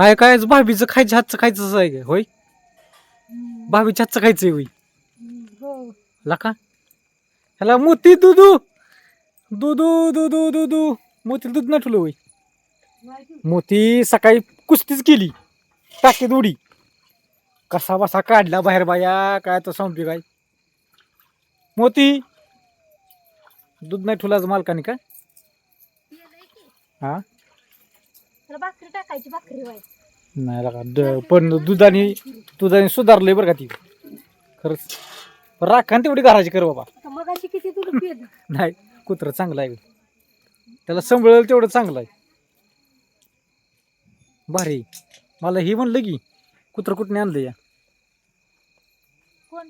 हाय काय भाभीचं खायचं हातचं खायचं आहे का होय? भाभीच्या हातचं खायचंय होय? हो. लका ह्याला मोती दुधू. दुधू दुधू दुधू. मोती दूध नाही ठेवलं होय मोती सकाळी कुस्तीच केली. टाकीत उडी कसा बसा काढला बाहेर बाया काय तर सांगते काय? मोती. दूध नाही आज मालकाने का? हा? भाकरी टाकायची भाकरी व्हाय नाही द- पण दुधाने दुधाने सुधारलंय बरं का ती. खरंच. राखान तेवढी घराची कर बाबा. आता मगाशी किती तुला पेद नाही कुत्र चांगलं आहे. त्याला सांभाळलं तेवढं चांगलं आहे. भारी. मला ही म्हणलं की कुत्र कुठने आणलं या कोण?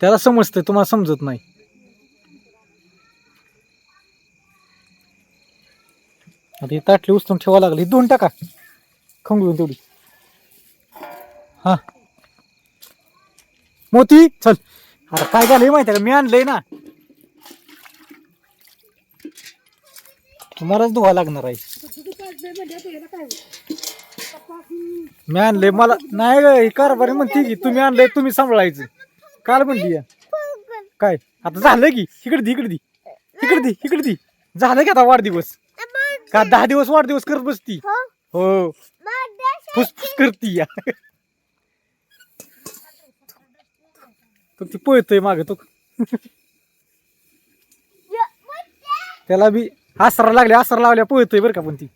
त्याला समजतंय तुम्हाला समजत नाही. आता ही ताटली उचलून ठेवा लागली. दोन टाका. खंगळून तेवढी. हा. मोती चल. अरे काय झालंय माहिती का? मी आणलंय ना. तुम्हालाच धुवा लागणार आहे. मी आणलंय. मला नाही ग ही कारभारी म्हणते की तुम्ही आणलंय तुम्ही सांभाळायचं. काल म्हणली या. काय? आता झालं की. इकडे दे इकडे दे. इकडे दे इकडे दे. झालं की आता वाढदिवस. का दहा दिवस वाढदिवस करत बसती? हो. फुसफुस करती. या तो ती पळतोय माग तो. त्याला बी आसरा लागल्या आसरा लावल्या पळतोय बरं का पण ती.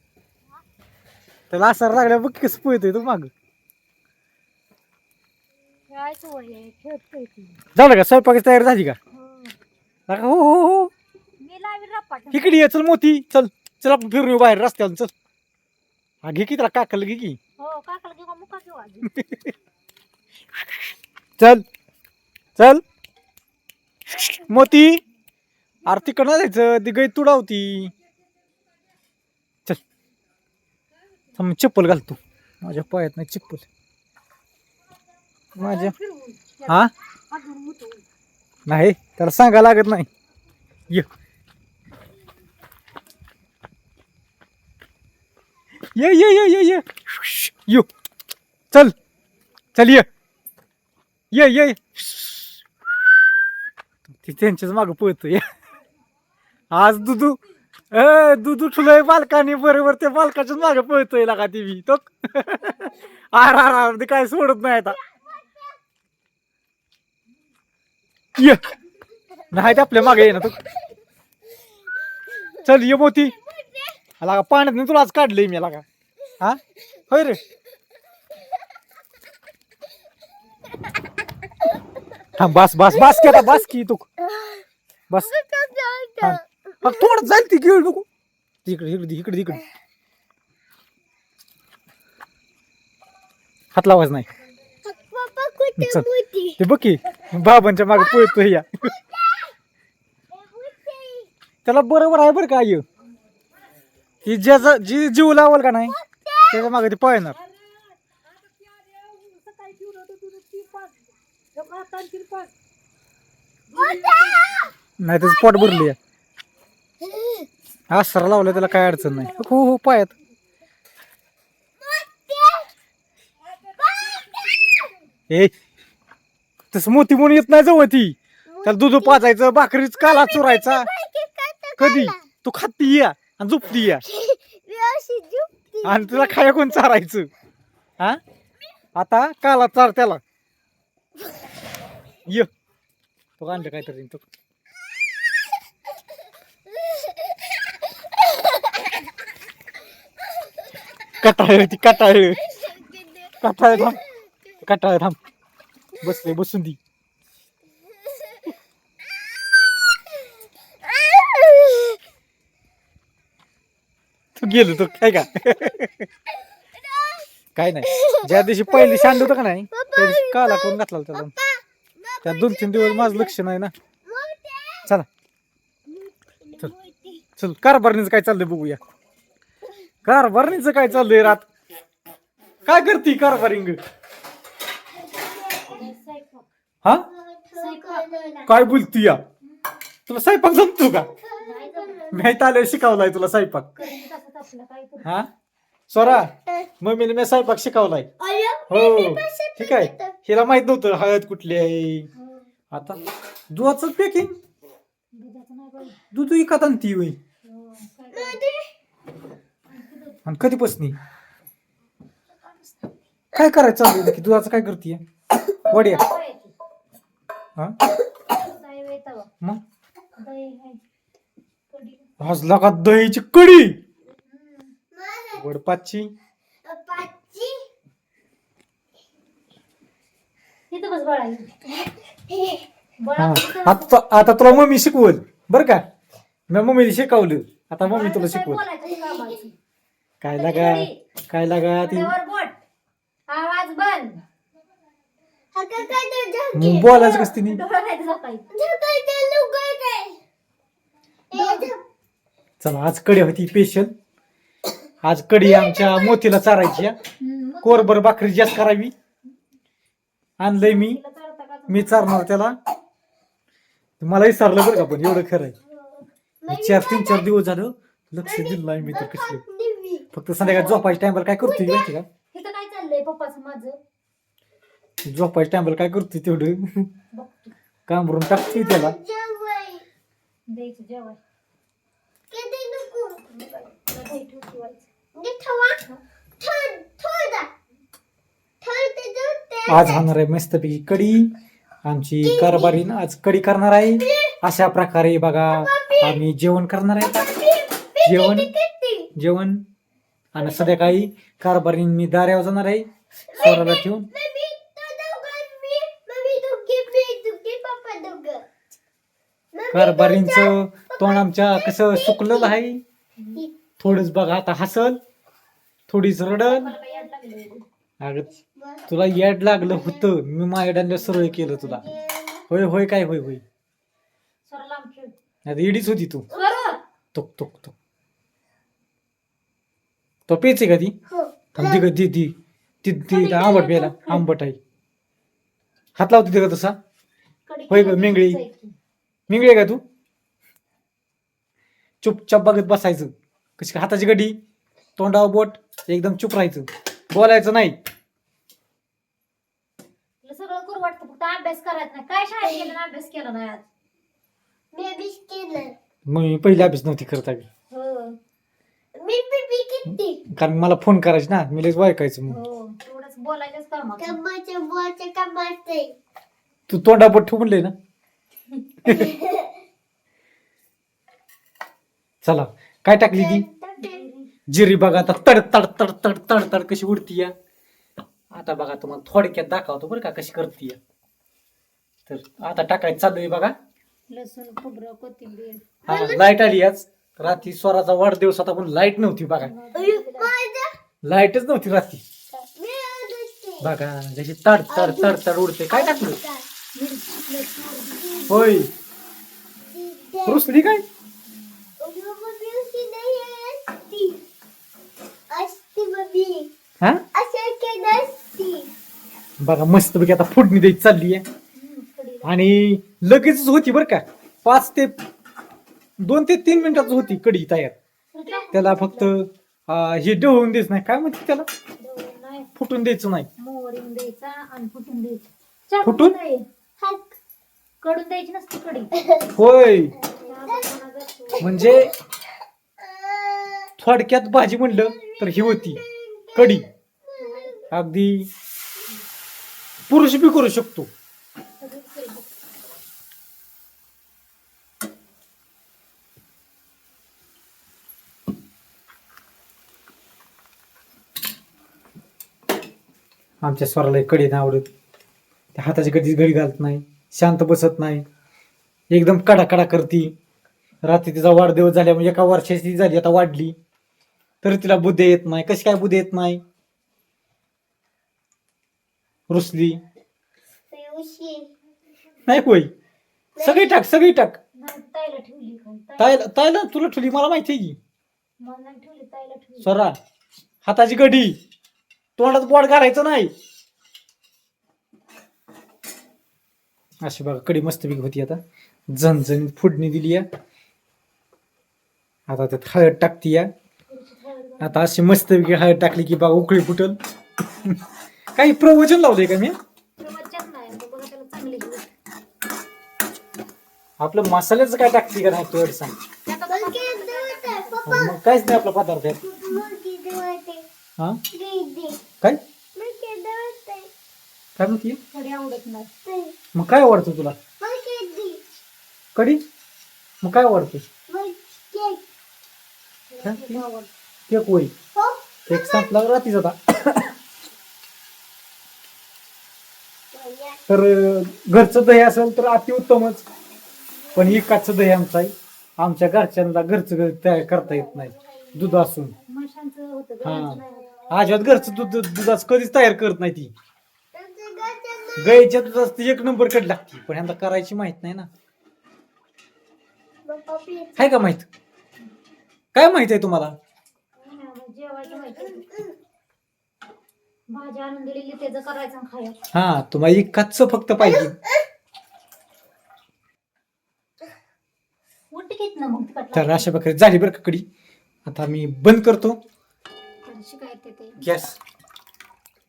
त्याला आसरा लागल्या बघ कसं पळतोय तो माग. झालं का? स्वयंपाकाची तयारी झाली का? हो. हो हो हो. इकडे ये चल मोती चल. चल आपण फिरून येऊ बाहेर रस्त्यावर चल. हा घे की त्याला काकल घे की. हो काकाला घेऊ मुका घेऊ आधी. चल चल. मोती अरे तिकडं जायचं ती गाई तुडावती. चल. थांब मी चप्पल घालतो. माझ्या पायात नाही चप्पल. माझ्या हा? अजून मुतो नाही त्याला सांगा लागत नाही. ये. ये ये ये ये ये. यो. चल. चल ये. ये ये. ती त्यांच्याच माग पळतोय. आज दुधू अ दुधू ठुलय बालकाने बरोबर त्या बालकाच्याच माग पळतोय लागा ती मी तो. आर आर आर ते काय सोडत नाही आता. ये. नाही ते आपल्या मागे ये ना तू. चल ये मोती. लागा पाण्यात नाही तुला आज काढलंय मी लागा हा? होय रे. थांब बस बस बस की आता बस की तू बस. थांब. थोडं जाईल ती घेऊ नको. इकडे इकडे इकडे इकडे. हात लावायच नाही. चल. ते बघ की बाबांच्या मागे पळतोय या. त्याला बरोबर आहे बरं का आई? ही ज्याचा जी जीव लावल का नाही त्याच्यामागे ते पळणार. नाही त्याचं पोट भरली आसरा लावलं त्याला काय अडचण नाही. हो हो पायात. ए तसं मोती म्हणून येत नाही जवळ ती. त्याला दूध पाजायचं भाकरीच काला चुरायचा. कधी? तू खाती या. आणि झोपती या. आणि तुला खाया कोण चारायचं? हा? आता काला चार त्याला. ये. तो आणलं काहीतरी तो. कटाळ ती कटाळ. कटाळ थांब. कटाळ थांब. बसले बसून दी. तू गेलो तो काय का? काय नाही. ज्या दिवशी पहिली शांड होतं का नाही त्या दिवशी काला करून घातला त्याला त्या दोन तीन दिवस माझं लक्ष नाही ना. चला. चल. चल कारभारणीचं काय चाललंय बघूया. कारभारणीचं काय चाललंय रात? काय करते कारभारिंग? हा? काय बोलती या? तुला स्वयंपाक जमतो का. माहीत आलं शिकवलाय तुला स्वयंपाक. कधी हा? स्वरा मम्मीने मी स्वयंपाक शिकवलाय. हो ठीक आहे. हिला माहीत नव्हतं हळद कुठली आहे. आता दुधाचं पॅकिंग. दूध विकत आणती होय. हो, काय करायचं? आणि कधीपासून? काय करायचं चालू आहे? नक्की? दुधाचं काय करतीये वड्या? हा? मग? दही आहे. कढी. आज लगा दहीची कडी वडपाची इथं बस बाळा बाळा हा. इथं बस. आता आता तुला मम्मी शिकवल बर का? मी मम्मीला शिकवलं. आता मम्मी तुला शिकवल. बोलायचं कामाचं? काय लागा काय लागा ती वर बोट. आवाज बंद. मग बोलायचं कसं तिने? डोळा नाही चला आज कडी होती स्पेशल आज कडी आमच्या मोतीला चारायची आहे. हम्म, मग कोरभर भाकरी जास्त करावी. आणलंय मी. तिला चारता का? मी चारणार त्याला. मला विचारलं बरं का पण एवढं खरं आहे. चार तीन चार दिवस झालं. लक्ष दिलं नाही मी तर कसलं. फक्त संध्याकाळी झोपायच्या टायमाला काय करतोय माहिती का? इथं काय चाललंय पप्पाचं माझं? झोपायच्या टायमाला काय करतोय तेवढं? बघतो कांबरून टाकतोय त्याला. द्यायचं जेवाय. तुला. आज होणार आहे मस्तपैकी कडी आमची कारभारीन आज कडी करणार आहे. अशा प्रकारे बघा आम्ही जेवण करणार आहे. जेवण. जेवण. आणि संध्याकाळी कारभारीन मी दाऱ्यावर जाणार आहे. स्वराला ठेवून. कारभारींचं तोंड आमच्या कसं सुकलेलं आहे. थोडंच बघा आता हसल थोडीच लागलंय. अगं तुला याड लागलं होतं. मी माझ्या सरळ केलं तुला. होय होय काय होय होय. आता इडीच होती तू! तुक तुक तुक तो पेच आहे का ती? थांब ती ती ती ती ती आंबट प्यायला. आंबट आहे. हात लावते ते का तसा होय ग, मेंगळी. मिंगळे आहे का तू? चुपचाप बघत बसायचं. कशी हाताची गडी तोंडावर बोट एकदम चुप राहायचं. बोलायचं नाही. तुला सगळं करू वाटतं फक्त अभ्यास करायचा नाही. काय शाळेत गेला अभ्यास केला नाही आज? मग मी पहिली अभ्यास नव्हती करत आम्ही हो. कारण मला फोन करायचे ना मी लगेच ऐकायचं मग. हो तेवढंच बोलायचंच. तू तोंडा बोट ठेवून म्हणले ना. चला. काय टाकली ती? जिरी बघा आता तड तड तड तड तड तड कशी उडती या आता बघा तुम्हाला थोडक्यात दाखवतो बरं का कशी करते तर आता टाकायचं चालू आहे बघा. लसूण खोबरं कोथिंबीर. हा लाइट आली आज. रात्री स्वराचा वाढदिवस होता पण लाइट नव्हती बघा. लाईटच नव्हती रात्री. बघा जशी तड तड तड तड उडते. काय टाकलं? होय. रुसली काय? हा? बघा मस्त पैकी आता फोडणी द्यायची चालली आहे. आणि लगेचच होती बरं का. पाच ते दोन ते तीन मिनिटाच होती कढी तयार. त्याला फक्त हे डवून द्यायचं नाही. काय म्हणते त्याला? फुटून द्यायचं नाही. फुटून द्यायची. चहा फुटून? नाही. कडून द्यायची नसते कडी होय. म्हणजे थोडक्यात भाजी म्हणलं तर ही होती कढी अगदी पुरुष बी करू शकतो. आमच्या स्वराला कडी नाही आवडत. त्या हाताची कधीच घडी घालत नाही शांत बसत नाही. एकदम कडा कडा करती. रात्री तिचा वाढदिवस झाल्यामुळे एका वर्षाची झाली आता वाढली. तरी तिला बुद्धी येत नाही. कशी काय बुद्धी येत नाही? रुसली. नाही होय. सगळी टाक सगळी टाक. ठेवली ताई- तायला तायला तुला ठेवली मला माहिती आहे की. स्वरा हाताची गडी. तोंडात बोट घालायचं नाही. अशी बघा कडी मस्तपैकी होती आता. झणझणीत फुडणी दिली या. आता त्यात हळद टाकती या. आता अशी मस्त हळद टाकली की बघा उकळी फुटल. काही प्रवचन लावलंय का मी? प्रवचन नाही आता बघा त्याला चांगली घेऊ? आपलं मसाल्याचं काय टाकते का नाही तुझ्या सांग. मग काहीच नाही आपला पदार्थ आहे. हा? काय? काय म्हणते? आवडत नाही. मग काय आवडतं तुला? कडी मग काय आवडतं? हा? केक होई केक संपला रात्रीच आता. तर घरचं दही असेल तर अतिउत्तमच. पण ही कच्चं दही आमचं आहे. आमच्या घरच्यांना घरचं घर तयार करता येत नाही. दूध असून. हा. अजिबात घरचं दूध दुधाचं कधीच तयार करत नाही ती. गाईच्या दुधाचं ती एक नंबर कधी लागते? पण ह्यांना करायची माहीत नाही ना. आहे का माहीत? काय माहीत आहे तुम्हाला? जेवायचं माहिती भाजी आणून दिलेली त्याचं करायचं आणि खायचं. हा तुम्हाला एक कच्चं फक्त पाहिजे. उलटी घेत ना मग तिखट तर अशा प्रकारे झाली बरं का कडी आता मी बंद करतो. लागतं. शिकायचं ते. गॅस.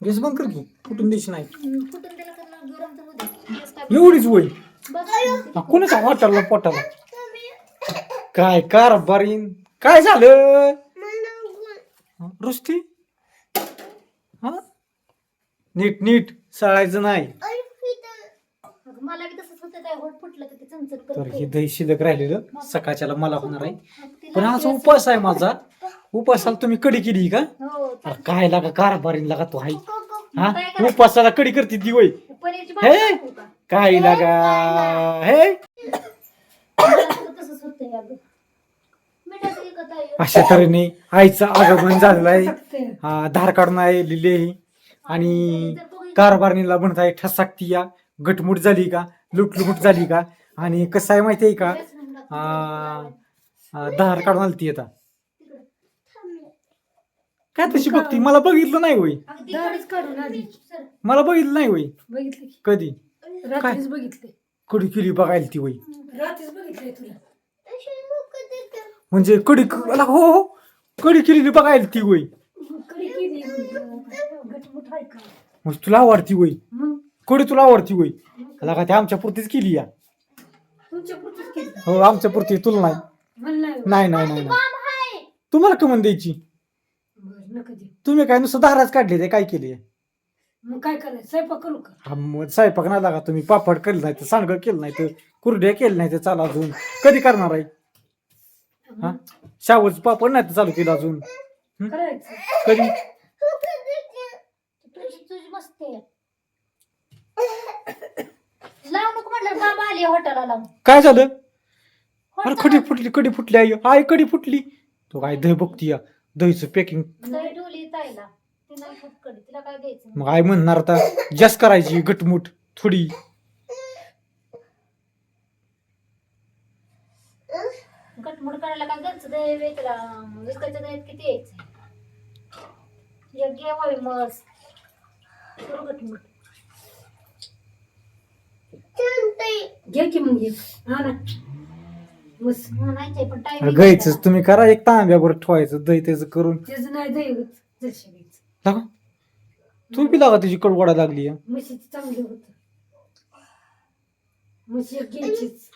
गॅस बंद कर की कुठून द्यायची नाही. हम्म, फुटून दिलं तर मग गरम तर होऊ दे. गॅस काय एवढीच होईल बस. हा, कोणाचा वाटारला पोटाला? काय कारभारीन? काय झालं? रुष्टी हा? नीट नीट. सळायचं नाही. मग मला बी तसंच होतं. काय होट फुटलं तर ते चमचट तर करते. हे दही शिल्लक राहिलेलं. सकाळच्याला मला होणार आहे. पण आज. उपास आहे माझा. उपासाला तुम्ही कडी केली का? हो अरे काय लागा कारभारीन लागा तू हाय हा? काय करायचं? उपासाला कडी करते ती वय पनीरची हे? भाजी टाकू का? काय लागा? हे? मला तर तसंच अगं. अशा तऱ्हेने आईचं आगमन झालेलं आहे. हा, धार काढून आलेली आहे आणि कारभारणीला म्हणत आहे ठसाकती या. गटमुट झाली का? लुटलुट झाली का? आणि कसं आहे माहिती आहे का? धार काढून आली ती आता. काय तशी बघती? मला बघितलं नाही आली. मला बघितलं नाही की. कधी? बघितले. कडी केली बघायला ती तुला. म्हणजे कडी अला, हो हो. कडी केलेली बघायला ती होय. कडी केली. गटमुट आहे का म्हणजे तुला आवडती मग? कडी तुला आवडती होय. अला का ते आमच्या पुरतीच केली या. तुमच्या पुरतीच केली. हो आमच्या पुरती तुला नाही. मला नाही नाही नाही तुम्हाला कमन द्यायची. तुम्ही काय नुसतं दाराच काढले ते काय केले? मग काय करायचं? स्वयंपाक करू का? हा मग स्वयंपाक नाही लागा तुम्ही. पापड केलं नाही तर सांडगं केलं नाही तर कुरड्या केलं नाही तर चाला अजून. कधी करणार आहे? हा? शावच पापड नाही तर चालू केलं अजून. करायचं कधी? तुझी तुझी मस्त आहे. लावू नको म्हटलं बाबा आली हॉटेलला लावून. काय झालं? अरे कडी फुटली कडी फुटली आई. आई कडी फुटली. तो काय दही बघती या. दहीचं पॅकिंग दही ठेवली ताईला. ती नाही खूप कडी तिला काय द्यायचं मग आई म्हणणार आता जास्त करायची गटमुट थोडी. करायला काय घरचं दही वेचला विकायचं दही किती यायचं एक घ्यावावी मस्त. करू गटमुट घे की मग हा ना. बस. पण टाइम तुम्ही करा एक तांब्यावर ठेवायचं दही त्याचं करून. नाही दही होत लागा. तू बी लागा त्याची कडवडा लागली म्हशीचं चांगलं होत. म्हशी एक घ्यायचीच.